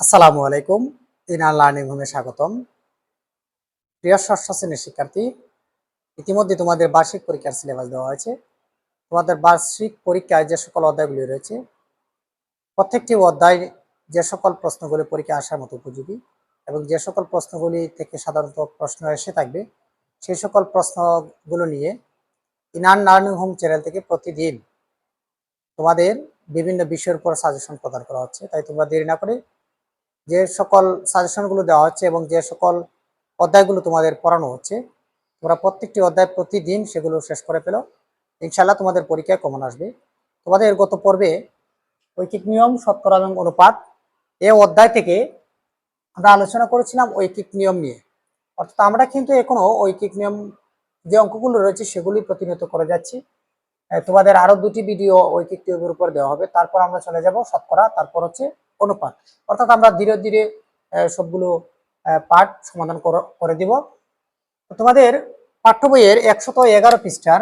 আসসালামু আলাইকুম, inner learning হোমে স্বাগতম। প্রিয় ষষ্ঠ শ্রেণির শিক্ষার্থী, ইতিমধ্যে তোমাদের বার্ষিক পরীক্ষার সিলেবাস দেওয়া হয়েছে। তোমাদের বার্ষিক পরীক্ষায় যে সকল অধ্যায়গুলি রয়েছে, প্রত্যেকটি অধ্যায় যে সকল প্রশ্নগুলি পরীক্ষা আসার মতো উপযোগী এবং যে সকল প্রশ্নগুলি থেকে সাধারণত প্রশ্ন এসে থাকবে, সেই সকল প্রশ্নগুলো নিয়ে ইনার লার্নিং হোম চ্যানেল থেকে প্রতিদিন তোমাদের বিভিন্ন বিষয়ের উপর সাজেশন প্রদান করা হচ্ছে। তাই তোমরা দেরি না করে যে সকল সাজেশনগুলো দেওয়া হচ্ছে এবং যে সকল অধ্যায়গুলো তোমাদের পড়ানো হচ্ছে, তোমরা প্রত্যেকটি অধ্যায় প্রতিদিন সেগুলো শেষ করে পেল ইনশাল্লাহ তোমাদের পরীক্ষায় কমন আসবে। তোমাদের গত পর্বে ঐকিক নিয়ম শতকরা এবং অনুপাত এ অধ্যায় থেকে আমরা আলোচনা করেছিলাম ঐকিক নিয়ম নিয়ে। অর্থাৎ আমরা কিন্তু এখনও ঐকিক নিয়ম যে অঙ্কগুলো রয়েছে সেগুলি প্রতিনিয়ত করে যাচ্ছি। তোমাদের আরও দুটি ভিডিও ঐকিক নিয়মের উপর দেওয়া হবে। তারপর আমরা চলে যাব শতকরা, তারপর হচ্ছে অনুপাত। অর্থাৎ আমরা ধীরে ধীরে সবগুলো পাঠ সমাধান কর- দিব। তোমাদের পাঠ্য বইয়ের একশত এগারো পৃষ্ঠার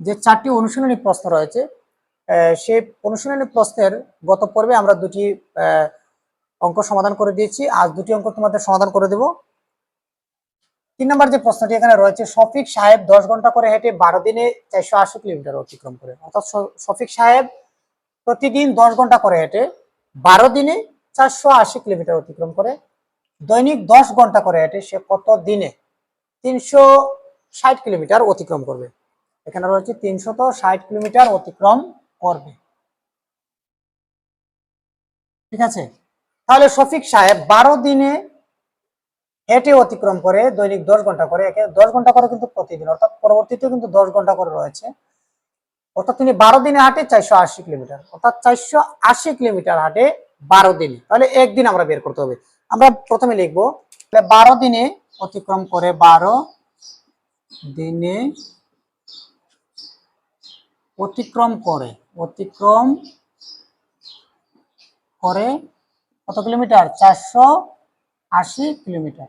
যে চারটি অনুশীলনী প্রশ্ন রয়েছে সেই অনুশীলনী প্রশ্নের গত পর্বে আমরা দুটি অঙ্ক সমাধান করে দিয়েছি। আজ দুটি অঙ্ক তোমাদের সমাধান করে দেব। তিন নম্বর যে প্রশ্নটি এখানে রয়েছে, শফিক সাহেব দশ ঘণ্টা করে হেঁটে বারো দিনে চারশো আশি কিলোমিটার অতিক্রম করে। অর্থাৎ শফিক সাহেব প্রতিদিন দশ ঘণ্টা করে হেঁটে বারো দিনে চারশো আশি কিলোমিটার অতিক্রম করে, দৈনিক দশ ঘণ্টা করে হেঁটে সে কত দিনে? তিনশো ষাট কিলোমিটার অতিক্রম করবে। এখানে রয়েছে তিনশত ষাট কিলোমিটার অতিক্রম করবে। ঠিক আছে? তাহলে শফিক সাহেব বারো দিনে হেঁটে অতিক্রম করে, দৈনিক দশ ঘণ্টা করে, একে দশ ঘণ্টা করে কিন্তু প্রতিদিন, অর্থাৎ পরবর্তীতে কিন্তু দশ ঘণ্টা করে রয়েছে। অর্থাৎ তিনি বারো দিনে হাঁটে চারশো আশি কিলোমিটার, অর্থাৎ চারশো আশি কিলোমিটার হাঁটে বারো দিনে। তাহলে একদিন আমরা বের করতে হবে। আমরা প্রথমে লিখব, তাহলে বারো দিনে অতিক্রম করে বারো দিনে অতিক্রম করে অতিক্রম করে কত কিলোমিটার? চারশো আশি কিলোমিটার।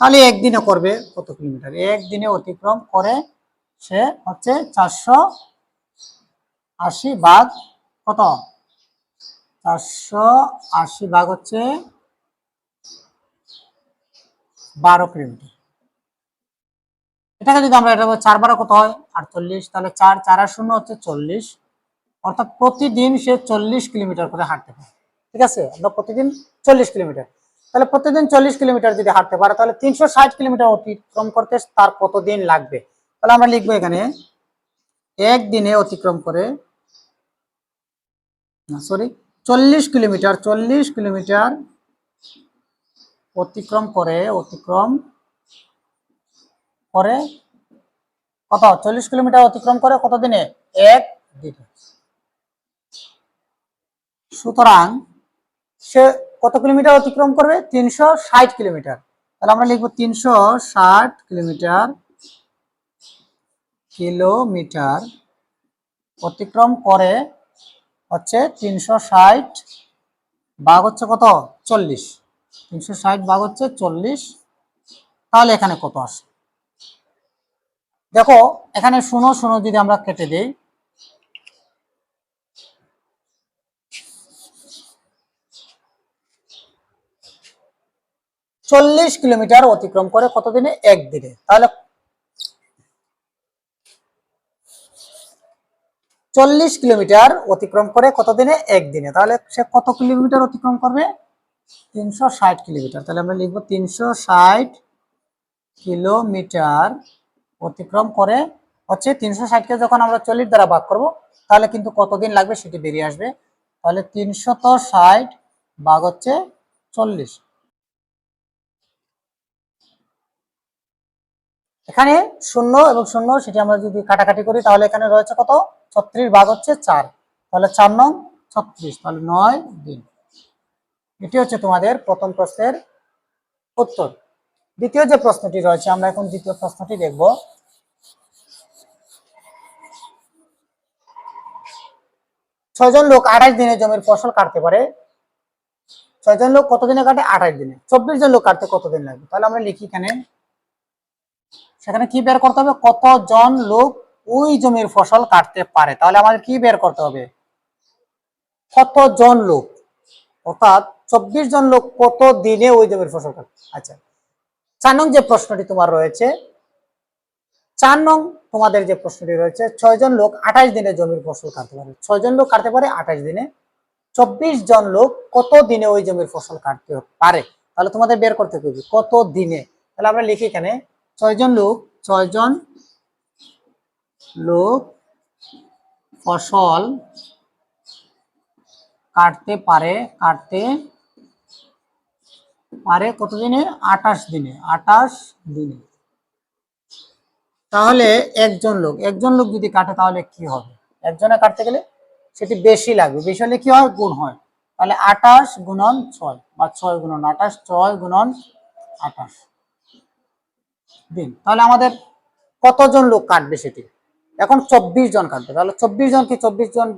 তাহলে একদিনে করবে কত কিলোমিটার? একদিনে অতিক্রম করে সে হচ্ছে চারশো আশি ভাগ কত? চারশো আশি ভাগ হচ্ছে বারো কিলোমিটার। এটাকে যদি আমরা এটা চার বারো কত হয়? আটচল্লিশ, তাহলে চার চার আর শূন্য হচ্ছে চল্লিশ। অর্থাৎ প্রতিদিন সে চল্লিশ কিলোমিটার করে হাঁটতে পারে। ঠিক আছে? আমরা প্রতিদিন চল্লিশ কিলোমিটার। তাহলে প্রতিদিন চল্লিশ কিলোমিটার যদি হাঁটতে পারে, তাহলে তিনশো ষাট কিলোমিটার অতিক্রম করতে তার কতদিন লাগবে? তাহলে আমরা লিখব এখানে, একদিনে অতিক্রম করে, না সরি চল্লিশ কিলোমিটার চল্লিশ কিলোমিটার অতিক্রম করে অতিক্রম করে কত? চল্লিশ কিলোমিটার অতিক্রম করে কত দিনে? এক দিনে। সুতরাং সে কত কিলোমিটার অতিক্রম করবে? তিনশো ষাট কিলোমিটার। তাহলে আমরা লিখব তিনশো ষাট কিলোমিটার কিলোমিটার অতিক্রম করে হচ্ছে তিনশো ষাট, ভাগ হচ্ছে কত? চল্লিশ। তিনশো ষাট ভাগ হচ্ছে চল্লিশ। তাহলে এখানে কত আসে? দেখো, এখানে শুনো শুনো যদি আমরা কেটে দেই, চল্লিশ কিলোমিটার অতিক্রম করে কতদিনে? একদিনে। তাহলে চল্লিশ কিলোমিটার অতিক্রম করে কতদিনে? একদিনে। তাহলে সে কত কিলোমিটার অতিক্রম করবে? তিনশো ষাট কিলোমিটার। তাহলে আমরা লিখব তিনশো ষাট কিলোমিটার অতিক্রম করে হচ্ছে তিনশো ষাটকে যখন আমরা চল্লিশ দ্বারা ভাগ করব, তাহলে কিন্তু কতদিন লাগবে সেটি বেরিয়ে আসবে। তাহলে তিনশত ষাট ভাগ হচ্ছে চল্লিশ। এখানে শূন্য এবং শূন্য সেটি আমরা যদি কাটাকাটি করি, তাহলে এখানে রয়েছে কত? ছত্রিশ ভাগ হচ্ছে চার। তাহলে চার নং ছত্রিশ, তাহলে নয় দিন এটি হচ্ছে তোমাদের প্রথম প্রশ্নের উত্তর। দ্বিতীয় যে প্রশ্নটি রয়েছে, আমরা এখন দ্বিতীয় প্রশ্নটি দেখব। ছয়জন লোক আঠাশ দিনে জমির ফসল কাটতে পারে। ছয়জন লোক কতদিনে কাটে? আঠাশ দিনে। চব্বিশ জন লোক কাটতে কতদিন লাগবে? তাহলে আমরা লিখি এখানে সেখানে কি বের করতে হবে? কতজন লোক ওই জমির ফসল কাটতে পারে? তাহলে আমাদের কি বের করতে হবে? কতজন লোক? অর্থাৎ চব্বিশ জন লোক কত দিনে ওই জমির ফসল কাটবে আচ্ছা চার নং যে প্রশ্নটি তোমার রয়েছে, চার নং তোমাদের যে প্রশ্নটি রয়েছে, ছয় জন লোক আঠাশ দিনে জমির ফসল কাটতে পারে। ছয় জন লোক কাটতে পারে আঠাশ দিনে। চব্বিশ জন লোক কত দিনে ওই জমির ফসল কাটতে পারে? তাহলে তোমাদের বের করতে হবে কত দিনে? তাহলে আমরা লিখি এখানে ছয় জন লোক, ছয়জন লোক ফসল কাটতে পারে কাটতে পারে কত দিনে আঠাশ দিনে আঠাশ দিনে। তাহলে একজন লোক একজন লোক যদি কাটে তাহলে কি হবে? একজনে কাটতে গেলে সেটি বেশি লাগবে। বেশি হলে কি হয়? গুণ হয়। তাহলে আঠাশ গুণন ছয় বা ছয় গুণন আঠাশ, ছয় গুণন আঠাশ। দিন। তাহলে আমাদের কতজন লোক কাটবে সেটি? এখন চব্বিশ জন কাটবে। তাহলে চব্বিশ জন কি চব্বিশ জন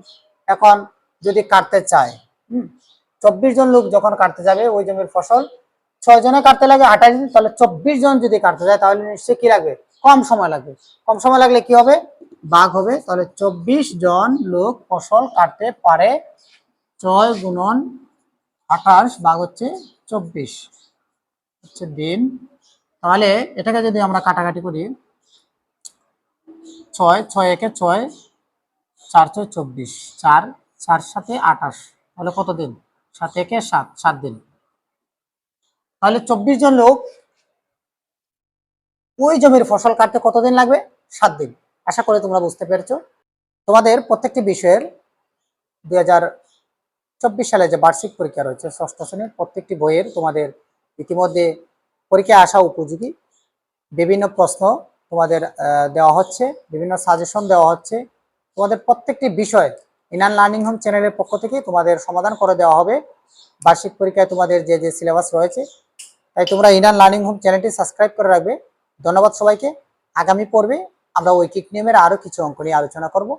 এখন যদি কাটতে চায়, হুম? চব্বিশ জন লোক যখন কাটতে যাবে ওই জমির ফসল ছয় জনে কাটতে লাগে, আঠাশ দিন তাহলে চব্বিশ জন যদি কাটতে যায়, তাহলে নিশ্চয়ই কি লাগবে? কম সময় লাগবে। কম সময় লাগলে কি হবে? বাঘ হবে। তাহলে চব্বিশ জন লোক ফসল কাটতে পারে ছয় গুণন আঠাশ বাঘ হচ্ছে চব্বিশ। হচ্ছে দিন তাহলে এটাকে যদি আমরা কাটাকাটি করি, ছয় ছয় একে ছয়, চার, ছয়, চব্বিশ, চার চার সাথে আঠাশ, তাহলে কত দিন? সাত একে সাত সাত দিন। তাহলে চব্বিশ জন লোক ওই জমির ফসল কাটতে কতদিন লাগবে? সাত দিন। আশা করে তোমরা বুঝতে পেরেছ। তোমাদের প্রত্যেকটি বিষয়ের দুই চব্বিশ সালে যে বার্ষিক পরীক্ষা রয়েছে, ষষ্ঠ শ্রেণির প্রত্যেকটি বইয়ের তোমাদের ইতিমধ্যে পরীক্ষায় আসা উপযোগী। বিভিন্ন প্রশ্ন তোমাদের দেওয়া হচ্ছে, বিভিন্ন সাজেশন দেওয়া হচ্ছে। তোমাদের প্রত্যেকটি বিষয় ইনান লার্নিং হোম চ্যানেলের পক্ষ থেকে তোমাদের সমাধান করে দেওয়া হবে। বার্ষিক পরীক্ষায় তোমাদের যে যে সিলেবাস রয়েছে, তাই তোমরা ইনান লার্নিং হোম চ্যানেলটি সাবস্ক্রাইব করে রাখবে। ধন্যবাদ সবাইকে। আগামী পর্বে আমরা ঐকিক নিয়মের আরও কিছু অঙ্ক নিয়ে আলোচনা করব।